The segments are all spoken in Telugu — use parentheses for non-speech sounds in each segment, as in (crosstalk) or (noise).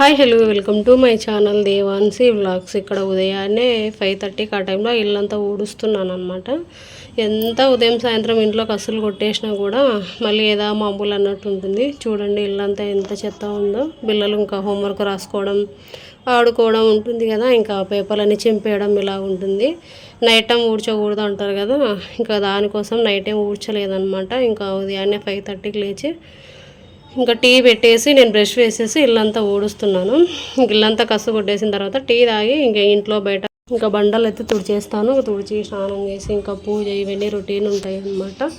Hi hello welcome to my channel Devansi vlogs. ఇక్కడ ఉదయాన్నే ఫైవ్ థర్టీకి ఆ టైంలో ఇల్లంతా ఊడుస్తున్నాను అనమాట ఎంత ఉదయం సాయంత్రం ఇంట్లోకి అస్సలు కొట్టేసినా కూడా మళ్ళీ ఏదో మామూలు అన్నట్టు ఉంటుంది. చూడండి ఇల్లంతా ఎంత చెత్త ఉందో. పిల్లలు ఇంకా హోంవర్క్ రాసుకోవడం ఆడుకోవడం ఉంటుంది కదా. ఇంకా పేపర్లన్నీ చింపేయడం ఇలా ఉంటుంది. నైట్ టైం ఊడ్చకూడదు అంటారు కదా. ఇంకా దానికోసం నైట్ టైం ఊడ్చలేదనమాట ఇంకా ఉదయాన్నే ఫైవ్ థర్టీకి లేచి ఇంకా టీ పెట్టేసి నేను బ్రష్ వేసేసి ఇల్లంతా ఊడుస్తున్నాను. ఇంక ఇల్లంతా కసు కొట్టేసిన తర్వాత టీ తాగి ఇంకా ఇంట్లో బయట ఇంకా బండలు అయితే తుడిచేస్తాను. తుడిచి స్నానం చేసి ఇంకా పూజ ఇవన్నీ రొటీన్ ఉంటాయి అన్నమాట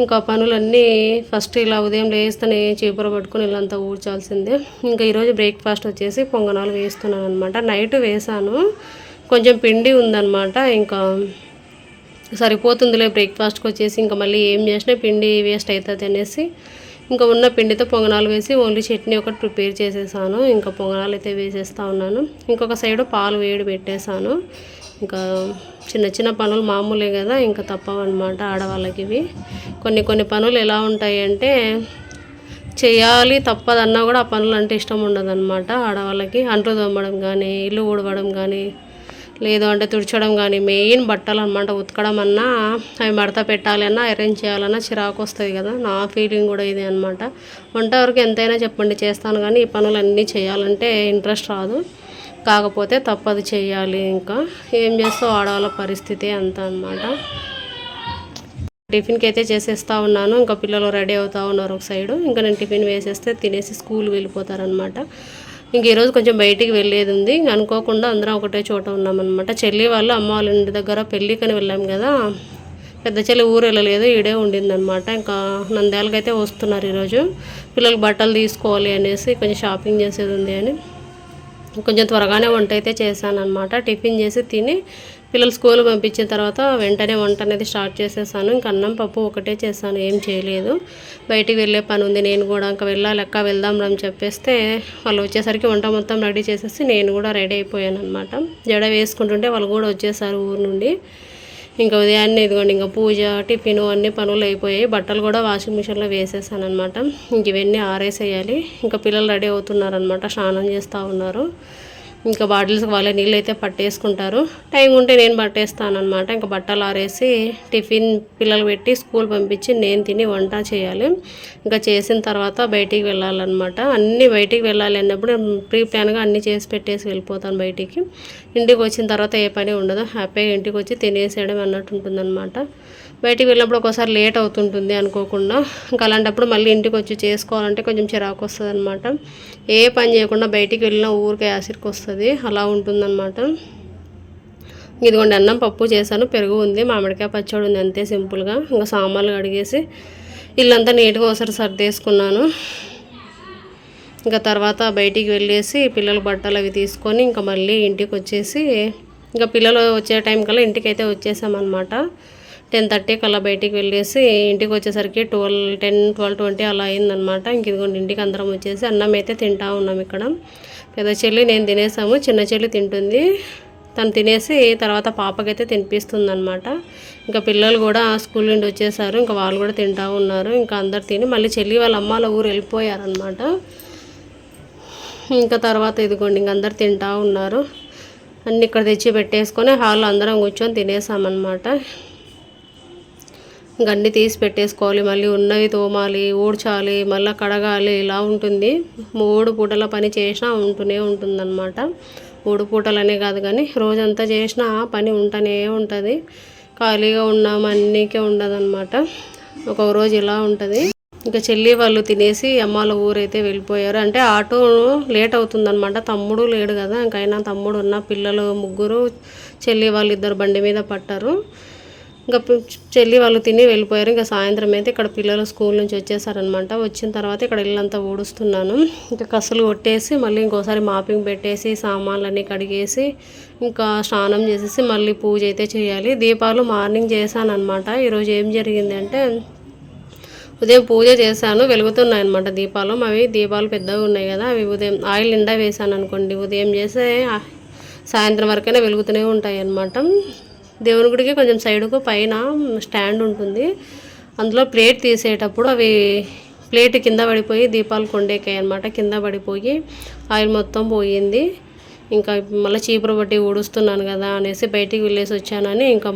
ఇంకా పనులన్నీ ఫస్ట్ ఇలా ఉదయం లేస్తేనే చీపుర పట్టుకొని ఇల్లంతా ఊడ్చాల్సిందే. ఇంకా ఈరోజు బ్రేక్ఫాస్ట్ వచ్చేసి పొంగనాలు వేస్తున్నాను అనమాట నైట్ వేసాను. కొంచెం పిండి ఉందన్నమాట. ఇంకా సరిపోతుందిలే బ్రేక్ఫాస్ట్కి వచ్చేసి. ఇంకా మళ్ళీ ఏం చేసినా పిండి వేస్ట్ అవుతుంది అనేసి ఇంకా ఉన్న పిండితో పొంగనాలు వేసి ఓన్లీ చట్నీ ఒకటి ప్రిపేర్ చేసేసాను. ఇంకా పొంగనాలు అయితే వేసేస్తూ ఉన్నాను. ఇంకొక సైడు పాలు వేడి పెట్టేశాను. ఇంకా చిన్న చిన్న పనులు మామూలే కదా ఇంకా తప్పవన్నమాట ఆడవాళ్ళకి ఇవి. కొన్ని కొన్ని పనులు ఎలా ఉంటాయి అంటే చేయాలి తప్పదన్నా కూడా ఆ పనులు అంటే ఇష్టం ఉండదు ఆడవాళ్ళకి. అంట్లు తోమడం కానీ ఇల్లు ఊడవడం కానీ లేదు అంటే తుడచడం కానీ మెయిన్ బట్టలు అనమాట ఉతకడం అన్నా అవి మడత పెట్టాలి అన్నా అరేంజ్ చేయాలన్నా చిరాకు వస్తుంది కదా. నా ఫీలింగ్ కూడా ఇదే అనమాట వంట వరకు ఎంతైనా చెప్పండి చేస్తాను కానీ ఈ పనులన్నీ చేయాలంటే ఇంట్రెస్ట్ రాదు. కాకపోతే తప్పదు చేయాలి ఇంకా. ఏం చేస్తావు ఆడవాళ్ళ పరిస్థితి అంత అనమాట టిఫిన్కి అయితే చేసేస్తూ ఉన్నాను. ఇంకా పిల్లలు రెడీ అవుతూ ఉన్నారు ఒక సైడు. ఇంకా నేను టిఫిన్ వేసేస్తే తినేసి స్కూల్ వెళ్ళిపోతారనమాట ఇంక ఈరోజు కొంచెం బయటికి వెళ్ళేది ఉంది. ఇంక అనుకోకుండా అందరం ఒకటే చోట ఉన్నామన్నమాట. చెల్లి వాళ్ళు అమ్మ వాళ్ళ ఇంటి దగ్గర పెళ్ళికని వెళ్ళాం కదా. పెద్ద చెల్లి ఊరు వెళ్ళలేదు ఈడే ఉండిందనమాట ఇంకా నంద్యాలకైతే వస్తున్నారు ఈరోజు. పిల్లలకు బట్టలు తీసుకోవాలి అనేసి కొంచెం షాపింగ్ చేసేది ఉంది అని. కొంచెం త్వరగానే వంట అయితే చేశాను అనమాట టిఫిన్ చేసి తిని పిల్లలు స్కూల్ పంపించిన తర్వాత వెంటనే వంట అనేది స్టార్ట్ చేసేసాను. ఇంక అన్నం పప్పు ఒకటే చేశాను. ఏం చేయలేదు. బయటికి వెళ్ళే పని ఉంది. నేను కూడా ఇంకా వెళ్ళాలి అక్క వెళ్దాం అని చెప్పేస్తే వాళ్ళు వచ్చేసరికి వంట మొత్తం రెడీ చేసేసి నేను కూడా రెడీ అయిపోయాను అనమాట జడ వేసుకుంటుంటే వాళ్ళు కూడా వచ్చేసారు ఊరు నుండి. ఇంకా ఉదయాన్నే ఇదిగోండి ఇంకా పూజ టిఫిన్ అన్ని పనులు అయిపోయాయి. బట్టలు కూడా వాషింగ్ మిషన్లో వేసేసాను అనమాట ఇంక ఇవన్నీ ఆరేసేయాలి. ఇంకా పిల్లలు రెడీ అవుతున్నారనమాట స్నానం చేస్తూ ఉన్నారు. ఇంకా బాటిల్స్ వాళ్ళే నీళ్ళు అయితే పట్టేసుకుంటారు. టైం ఉంటే నేను పట్టేస్తాను అనమాట ఇంకా బట్టలు ఆరేసి టిఫిన్ పిల్లలు పెట్టి స్కూల్ పంపించి నేను తిని వంట చేయాలి. ఇంకా చేసిన తర్వాత బయటికి వెళ్ళాలన్నమాట. అన్నీ బయటికి వెళ్ళాలి అన్నప్పుడు ప్రీ ప్లాన్గా అన్నీ చేసి పెట్టేసి వెళ్ళిపోతాను బయటికి. ఇంటికి వచ్చిన తర్వాత ఏ పని ఉండదు. హ్యాపీగా ఇంటికి వచ్చి తినేసేయడం అన్నట్టు ఉంటుందన్నమాట. బయటికి వెళ్ళినప్పుడు ఒకసారి లేట్ అవుతుంటుంది అనుకోకుండా. ఇంకా అలాంటప్పుడు మళ్ళీ ఇంటికి వచ్చి చేసుకోవాలంటే కొంచెం చిరాకు వస్తుంది అనమాట ఏ పని చేయకుండా బయటికి వెళ్ళినా ఊరికే యాసిడ్కి వస్తుంది. అలా ఉంటుందన్నమాట. ఇదిగోండి అన్నం పప్పు చేశాను. పెరుగు ఉంది మామిడికాయ పచ్చడి ఉంది అంతే సింపుల్గా. ఇంకా సామాన్లు కడిగేసి ఇల్లంతా నీట్గా ఒకసారి సర్దేసుకున్నాను. ఇంకా తర్వాత బయటికి వెళ్ళేసి పిల్లల బట్టలు అవి తీసుకొని ఇంకా మళ్ళీ ఇంటికి వచ్చేసి ఇంకా పిల్లలు వచ్చే టైం కల్లా ఇంటికి అయితే వచ్చేసామన్నమాట. టెన్ థర్టీకి అలా బయటికి వెళ్ళేసి ఇంటికి వచ్చేసరికి ట్వెల్వ్ టెన్ ట్వెల్వ్ ట్వంటీ అలా అయిందనమాట ఇంక ఇదిగోండి ఇంటికి అందరం వచ్చేసి అన్నం అయితే తింటా ఉన్నాం ఇక్కడ. పెద్ద చెల్లి నేను తినేసాము చిన్న చెల్లి తింటుంది. తను తినేసి తర్వాత పాపకైతే తినిపిస్తుంది అనమాట ఇంకా పిల్లలు కూడా స్కూల్ నుండి వచ్చేసారు ఇంకా వాళ్ళు కూడా తింటా ఉన్నారు ఇంకా అందరు తిని మళ్ళీ చెల్లి వాళ్ళ అమ్మాల ఊరు వెళ్ళిపోయారనమాట ఇంకా తర్వాత ఇదిగోండి ఇంక అందరు తింటా ఉన్నారు. అన్నీ ఇక్కడ తెచ్చి పెట్టేసుకొని హాల్లో అందరం కూర్చొని తినేసామన్నమాట. ఇంక అన్నీ తీసి పెట్టేసుకోవాలి మళ్ళీ ఉన్నవి తోమాలి ఊడ్చాలి మళ్ళీ కడగాలి ఇలా ఉంటుంది. మూడు పూటల పని చేసినా ఉంటూనే ఉంటుందన్నమాట. మూడు పూటలనే కాదు కానీ రోజంతా చేసినా పని ఉంటూనే ఉంటుంది. ఖాళీగా ఉన్నాం అన్నీకే ఉండదన్నమాట. ఒక రోజు ఇలా ఉంటుంది. ఇంకా చెల్లి వాళ్ళు తినేసి అమ్మాల ఊరైతే వెళ్ళిపోయారు. అంటే ఆటో లేట్ అవుతుందనమాట తమ్ముడు లేడు కదా ఇంకైనా తమ్ముడు ఉన్న పిల్లలు ముగ్గురు చెల్లి వాళ్ళు ఇద్దరు బండి మీద పట్టారు. ఇంకా చెల్లి వాళ్ళు తిని వెళ్ళిపోయారు. ఇంకా సాయంత్రం అయితే ఇక్కడ పిల్లలు స్కూల్ నుంచి వచ్చేసారనమాట వచ్చిన తర్వాత ఇక్కడ ఇల్లంతా ఊడుస్తున్నాను. ఇంకా కసులు కొట్టేసి మళ్ళీ ఇంకోసారి మాపింగ్ పెట్టేసి సామాన్లన్నీ కడిగేసి ఇంకా స్నానం చేసేసి మళ్ళీ పూజ అయితే చేయాలి. దీపాలు మార్నింగ్ చేశాను అనమాట ఈరోజు ఏం జరిగింది అంటే ఉదయం పూజ చేశాను. వెలుగుతున్నాయి అనమాట దీపాలు. అవి దీపాలు పెద్దగా ఉన్నాయి కదా. అవి ఉదయం ఆయిల్ నిండా వేసాను అనుకోండి. ఉదయం చేస్తే సాయంత్రం వరకైనా వెలుగుతూనే ఉంటాయి అన్నమాట దేవుని గుడికి కొంచెం సైడ్కు పైన స్టాండ్ ఉంటుంది. అందులో ప్లేట్ తీసేటప్పుడు అవి ప్లేట్ కింద పడిపోయి దీపాలు కొండేకాయి అనమాట కింద పడిపోయి ఆయిల్ మొత్తం పోయింది. ఇంకా మళ్ళీ చీపురు పట్టి ఊడుస్తున్నాను కదా అనేసి బయటికి వెళ్ళేసి వచ్చానని ఇంకా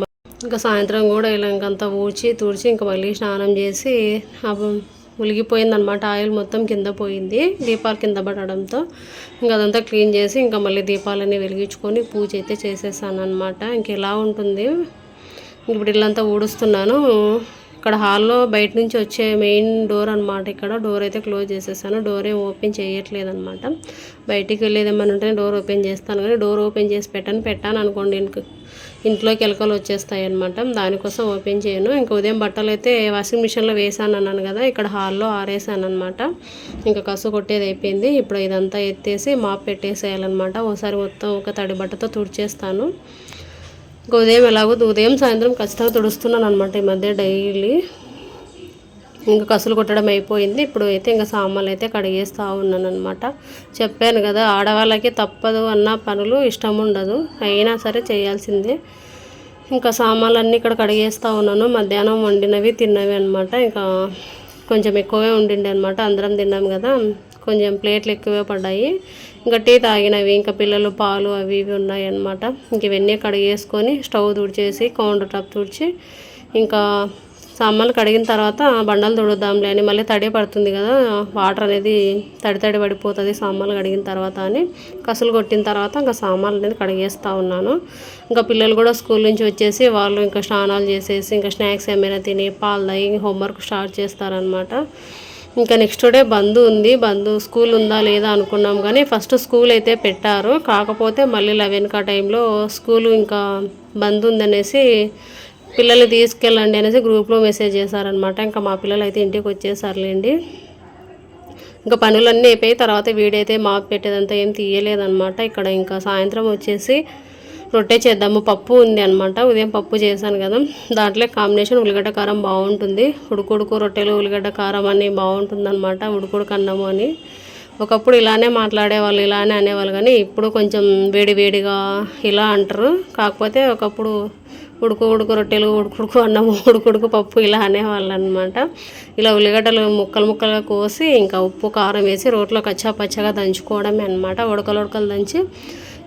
ఇంకా సాయంత్రం కూడా ఇలా ఇంకంతా ఊడ్చి తుడిచి ఇంకా మళ్ళీ స్నానం చేసి ఉలిగిపోయిందనమాట ఆయిల్ మొత్తం కింద పోయింది. దీపాలు కింద పడడంతో ఇంకా అదంతా క్లీన్ చేసి ఇంకా మళ్ళీ దీపాలన్నీ వెలిగించుకొని పూజ అయితే చేసేసాను అనమాట ఇంక ఎలా ఉంటుంది? ఇప్పుడు ఇల్లంతా ఊడుస్తున్నాను. ఇక్కడ హాల్లో బయట నుంచి వచ్చే మెయిన్ డోర్ అనమాట ఇక్కడ డోర్ అయితే క్లోజ్ చేసేసాను. డోర్ ఏం ఓపెన్ చేయట్లేదు అనమాట బయటికి వెళ్ళేది ఏమైనా ఉంటే డోర్ ఓపెన్ చేస్తాను కానీ డోర్ ఓపెన్ చేసి పెట్టాను. పెట్టాను అనుకోండి ఇంక ఇంట్లోకి ఎలకలు వచ్చేస్తాయి అనమాట దానికోసం ఓపెన్ చేయను. ఇంకా ఉదయం బట్టలు అయితే వాషింగ్ మిషన్లో వేసాను అన్నాను కదా ఇక్కడ హాల్లో ఆరేసాను అనమాట ఇంకా కసు కొట్టేది అయిపోయింది. ఇప్పుడు ఇదంతా ఎత్తేసి మాప్ పెట్టేసేయాలన్నమాట. ఒకసారి మొత్తం ఒక తడి బట్టతో తుడిచేస్తాను. ఇంకా ఉదయం ఎలాగో ఉదయం సాయంత్రం ఖచ్చితంగా తుడుస్తున్నాను అనమాట ఈ మధ్య డైలీ. ఇంకా కసులు కొట్టడం అయిపోయింది. ఇప్పుడు అయితే ఇంకా సామాన్లు అయితే కడిగేస్తూ ఉన్నాను అనమాట చెప్పాను కదా ఆడవాళ్ళకి తప్పదు అన్న పనులు ఇష్టం ఉండదు. అయినా సరే చేయాల్సిందే. ఇంకా సామాన్లు అన్నీ ఇక్కడ కడిగేస్తూ ఉన్నాను. మధ్యాహ్నం వండినవి తిన్నవి అనమాట ఇంకా కొంచెం ఎక్కువే ఉండిండే అనమాట అందరం తిన్నాం కదా కొంచెం ప్లేట్లు ఎక్కువే పడ్డాయి. ఇంకా టీ తాగినవి. ఇంకా పిల్లలు పాలు అవి ఇవి ఉన్నాయన్నమాట. ఇంక ఇవన్నీ కడిగేసుకొని స్టవ్ తుడిచేసి కౌంటర్ టాప్ తుడిచి ఇంకా సామాన్లు కడిగిన తర్వాత బండలు తుడుద్దాంలే అని మళ్ళీ తడి పడుతుంది కదా. వాటర్ అనేది తడి తడి పడిపోతుంది సామాన్లు కడిగిన తర్వాత అని. కసులు కొట్టిన తర్వాత ఇంకా సామాన్లు అనేది కడిగేస్తూ ఉన్నాను. ఇంకా పిల్లలు కూడా స్కూల్ నుంచి వచ్చేసి వాళ్ళు ఇంకా స్నానాలు చేసేసి ఇంకా స్నాక్స్ ఏమైనా తిని పాలు తాగి హోంవర్క్ స్టార్ట్ చేస్తారనమాట ఇంకా నెక్స్ట్ డే బంద్ ఉంది. బంద్ స్కూల్ ఉందా లేదా అనుకున్నాం కానీ ఫస్ట్ స్కూల్ అయితే పెట్టారు. కాకపోతే మళ్ళీ లెవెన్ కా టైంలో స్కూల్ ఇంకా బంద్ ఉందనేసి పిల్లలు తీసుకెళ్ళండి అనేసి గ్రూప్లో మెసేజ్ చేశారనమాట ఇంకా మా పిల్లలు అయితే ఇంటికి వచ్చేసారులేండి. ఇంకా పనులన్నీ అయిపోయి తర్వాత వీడైతే మాపు పెట్టేదంతా ఏం తీయలేదనమాట ఇక్కడ ఇంకా సాయంత్రం వచ్చేసి రొట్టె చేద్దాము. పప్పు ఉంది అనమాట ఉదయం పప్పు చేశాను కదా. దాంట్లో కాంబినేషన్ ఉల్లిగడ్డ కారం బాగుంటుంది. ఉడుకుడుకు రొట్టెలు ఉల్లిగడ్డ కారం అని బాగుంటుంది అనమాట ఉడుకుడుకు అన్నము అని. ఒకప్పుడు ఇలానే మాట్లాడేవాళ్ళు ఇలానే అనేవాళ్ళు కానీ ఇప్పుడు కొంచెం వేడి వేడిగా ఇలా అంటారు. కాకపోతే ఒకప్పుడు ఉడుకు ఉడుకు రొట్టెలు ఉడుకుడుకు అన్నము (laughs) ఉడుకుడుకు పప్పు ఇలా అనేవాళ్ళు అనమాట ఇలా ఉల్లిగడ్డలు ముక్కలు ముక్కలుగా కోసి ఇంకా ఉప్పు కారం వేసి రోట్లో కచ్చా పచ్చగా దంచుకోవడమే అనమాట ఉడకలు ఉడకలు దంచి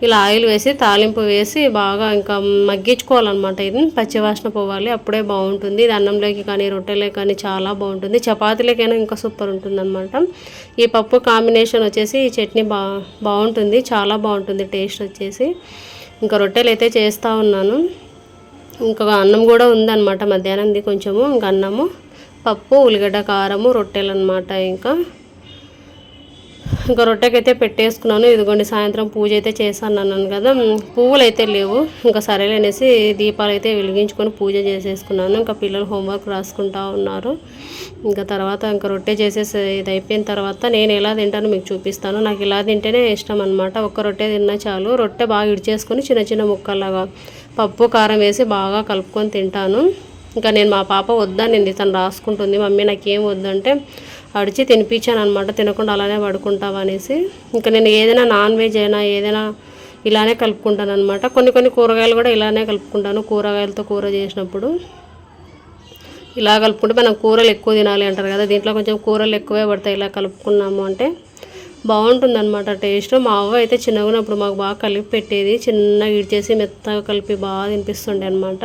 ఇలా ఆయిల్ వేసి తాలింపు వేసి బాగా ఇంకా మగ్గించుకోవాలన్నమాట ఇది. పచ్చివాసన పోవాలి అప్పుడే బాగుంటుంది. ఇది అన్నంలోకి కానీ రొట్టెలే కానీ చాలా బాగుంటుంది. చపాతీలకైనా ఇంకా సూపర్ ఉంటుందనమాట ఈ పప్పు కాంబినేషన్ వచ్చేసి ఈ చట్నీ బా బాగుంటుంది. చాలా బాగుంటుంది టేస్ట్ వచ్చేసి. ఇంకా రొట్టెలు అయితే చేస్తూ ఉన్నాను. ఇంకా అన్నం కూడా ఉందన్నమాట మధ్యాహ్నంది కొంచెము. ఇంకా అన్నము పప్పు ఉల్లిగడ్డ కారము రొట్టెలు అనమాట ఇంకా. ఇంకా రొట్టెకైతే పెట్టేసుకున్నాను. ఇదిగోండి సాయంత్రం పూజ అయితే చేశాను అన్నాను కదా. పువ్వులు అయితే లేవు. ఇంకా సరేలేనేసి దీపాలు అయితే వెలిగించుకొని పూజ చేసేసుకున్నాను. ఇంకా పిల్లలు హోంవర్క్ రాసుకుంటా ఉన్నారు. ఇంకా తర్వాత ఇంకా రొట్టె చేసేసి ఇది అయిపోయిన తర్వాత నేను ఎలా తింటానో మీకు చూపిస్తాను. నాకు ఇలా తింటేనే ఇష్టం అనమాట ఒక్క రొట్టె తిన్నా చాలు. రొట్టె బాగా ఇడిచేసుకొని చిన్న చిన్న ముక్కల్లాగా పప్పు కారం వేసి బాగా కలుపుకొని తింటాను. ఇంకా నేను మా పాప వద్దానండి తను రాసుకుంటుంది. మమ్మీ నాకేం వద్దంటే అడిచి తినిపించాను అనమాట తినకుండా అలానే పడుకుంటావు అనేసి. ఇంకా నేను ఏదైనా నాన్ వెజ్ అయినా ఏదైనా ఇలానే కలుపుకుంటాను అనమాట కొన్ని కొన్ని కూరగాయలు కూడా ఇలానే కలుపుకుంటాను కూరగాయలతో కూర చేసినప్పుడు. ఇలా కలుపుకుంటే మనం కూరలు ఎక్కువ తినాలి అంటారు కదా. దీంట్లో కొంచెం కూరలు ఎక్కువే పడతాయి ఇలా కలుపుకున్నాము అంటే. బాగుంటుంది అనమాట టేస్ట్. మా అవ్వ అయితే చిన్నగానప్పుడు మాకు బాగా కలిపి పెట్టేది. చిన్నగా ఇడ్చేసి మెత్తగా కలిపి బాగా తినిపిస్తుండే అనమాట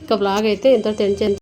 ఇంకా బ్లాగ్ అయితే ఇంత తెంచే